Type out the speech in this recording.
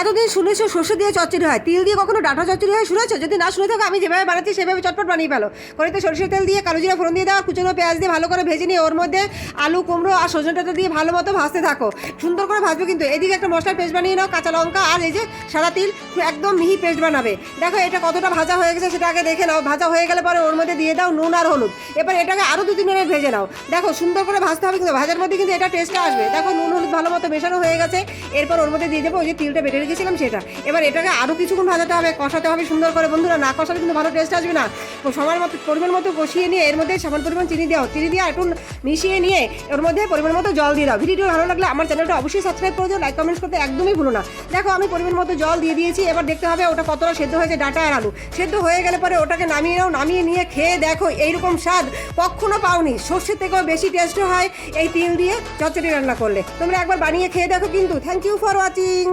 এতদিন শুনেছো শস্য দিয়ে চচ্চড়ি হয়, তিল দিয়ে কখনো ডাঁটা চচ্চড়ি হয়? শুনেছো? যদি না শুনে থাকো, আমি যেভাবে বানাচ্ছি সেভাবে চটপট বানিয়ে ফেলো। কড়াইতে সরষের তেল দিয়ে কালো জিরা ফোড়ন দিয়ে দাও কুচনো পেঁয়াজ দিয়ে ভালো করে ভেজে নিয়ে ওর মধ্যে আলু, কুমড়ো আর সজনে ডাঁটা দিয়ে ভালো মতো ভাজতে থাকো। সুন্দর করে ভাজবে কিন্তু। এদিকে একটা মশলার পেস্ট বানিয়ে নাও, কাঁচা লঙ্কা আর এই যে সাদা তিল একদম মিহি পেস্ট বানাবে। দেখো এটা কতটা ভাজা হয়ে গেছে, সেটা আগে দেখে নাও। ভাজা হয়ে গেলে পরে ওর মধ্যে দিয়ে দাও নুন আর হলুদ। এবার এটাকে আরও দু তিন মিনিট ভেজে নাও। দেখো সুন্দর করে ভাজতে হবে কিন্তু। ভাজার মধ্যে কিন্তু এটা টেস্টটা আসবে। দেখো নুন, হলুদ ভালো মতো মেশানো হয়ে গেছে। এরপর ওর মধ্যে দিয়ে দেবো ওই যে তিলটা বেটে রেখেছিলাম সেটা। এবার এটাকে আরও কিছুক্ষণ ভাজাতে হবে, কষাতে হবে সুন্দর করে। বন্ধুরা, না কষালে কিন্তু ভালো টেস্ট আসবে না। সময় মতো পরিমাণ মতো কষিয়ে নিয়ে এর মধ্যে সামান্য পরিমাণ চিনি দাও। চিনি দিয়ে একটু মিশিয়ে নিয়ে ওর মধ্যে পরিমাণ মতো জল দিয়ে দাও। ভিডিওটি ভালো লাগলে আমার চ্যানেলটা অবশ্যই সাবস্ক্রাইব করে দিও লাইক কমেন্টস করতে একদমই ভুলো না। দেখো, আমি পরিমাণ মতো জল দিয়ে দিয়েছি। এবার দেখতে হবে ওটা কতটা সেদ্ধ হয়েছে, ডাটা আর আলু। সেদ্ধ হয়ে গেলে পরে ওটাকে নামিয়ে নাও, নামিয়ে নিয়ে খেয়ে দেখো, এইরকম স্বাদ কখনো পাওনি। সর্ষের থেকেও বেশি টেস্ট হয় এই তিল দিয়ে চচ্চড়ি রান্না করলে। তোমরা একবার বানিয়ে খেয়ে দেখো কিন্তু। Thank you for watching